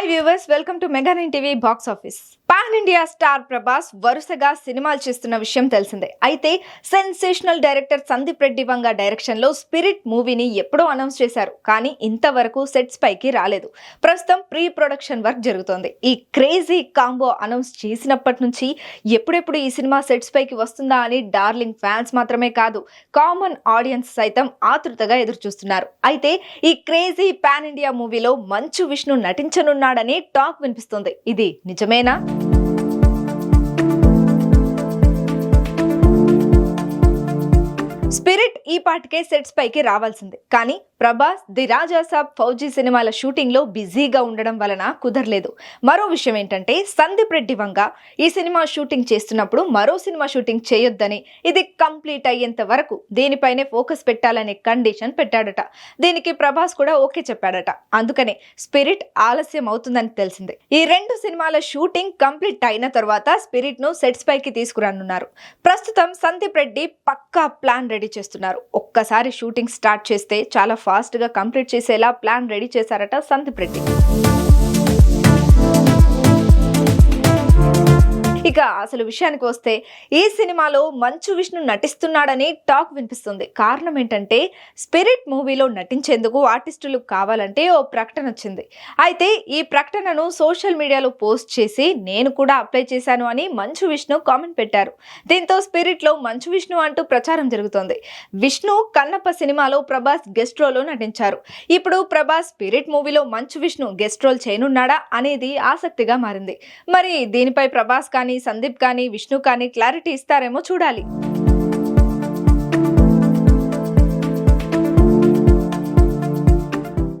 Hi viewers welcome to మెగానిన్ TV box office pan India star Prabhas వరుసగా సినిమాలు చేస్తున్న విషయం తెలిసిందే. అయితే సెన్సేషనల్ డైరెక్టర్ సందీప్ రెడ్డి వంగ డైరెక్షన్లో స్పిరిట్ మూవీని ఎప్పుడో అనౌన్స్ చేశారు. కానీ ఇంతవరకు సెట్స్ పైకి రాలేదు. ప్రస్తుతం ప్రీ ప్రొడక్షన్ వర్క్ జరుగుతోంది. ఈ క్రేజీ కాంబో అనౌన్స్ చేసినప్పటి నుంచి ఎప్పుడెప్పుడు ఈ సినిమా సెట్స్ పైకి వస్తుందా అని డార్లింగ్ ఫ్యాన్స్ మాత్రమే కాదు కామన్ ఆడియన్స్ సైతం ఆతృతగా ఎదురు చూస్తున్నారు అయితే ఈ క్రేజీ పాన్ ఇండియా మూవీలో మంచు విష్ణు నటించనున్నాడని టాక్ వినిపిస్తుంది. ఇది నిజమేనా? స్పిరిట్ ఈ పాటికే సెట్స్ పైకి రావాల్సింది. కానీ ప్రభాస్ ది రాజా సాబ్ ఫౌజీ సినిమాల షూటింగ్లో బిజీగా ఉండడం వలన కుదరలేదు. మరో విషయం ఏంటంటే సందీప్ రెడ్డి వంగ ఈ సినిమా షూటింగ్ చేస్తున్నప్పుడు మరో సినిమా షూటింగ్ చేయొద్దని ఇది కంప్లీట్ అయ్యేంత వరకు దీనిపైనే ఫోకస్ పెట్టాలనే కండిషన్ పెట్టాడట. దీనికి ప్రభాస్ కూడా ఓకే చెప్పాడట. అందుకనే స్పిరిట్ ఆలస్యం అవుతుందని తెలిసింది. ఈ రెండు సినిమాల షూటింగ్ కంప్లీట్ అయిన తర్వాత స్పిరిట్ను సెట్స్ పైకి తీసుకురానున్నారు. ప్రస్తుతం సందీప్ రెడ్డి పక్కా ప్లాన్ రెడీ చేస్తున్నారు. ఒక్కసారి షూటింగ్ స్టార్ట్ చేస్తే చాలా ఫాస్ట్గా కంప్లీట్ చేసేలా ప్లాన్ రెడీ చేశారట సందీప్ రెడ్డి. ఇక అసలు విషయానికి వస్తే ఈ సినిమాలో మంచు విష్ణు నటిస్తున్నాడని టాక్ వినిపిస్తుంది. కారణం ఏంటంటే స్పిరిట్ మూవీలో నటించేందుకు ఆర్టిస్టులు కావాలంటే ఓ ప్రకటన వచ్చింది. అయితే ఈ ప్రకటనను సోషల్ మీడియాలో పోస్ట్ చేసి నేను కూడా అప్లై చేశాను అని మంచు విష్ణు కామెంట్ పెట్టారు. దీంతో స్పిరిట్లో మంచు విష్ణు అంటూ ప్రచారం జరుగుతోంది. విష్ణు కన్నప్ప సినిమాలో ప్రభాస్ గెస్ట్ రోల్లో నటించారు. ఇప్పుడు ప్రభాస్ స్పిరిట్ మూవీలో మంచు విష్ణు గెస్ట్ రోల్ చేయనున్నాడా అనేది ఆసక్తిగా మారింది. మరి దీనిపై ప్రభాస్ కానీ సందీప్ కానీ విష్ణు కానీ క్లారిటీ ఇస్తారేమో చూడాలి.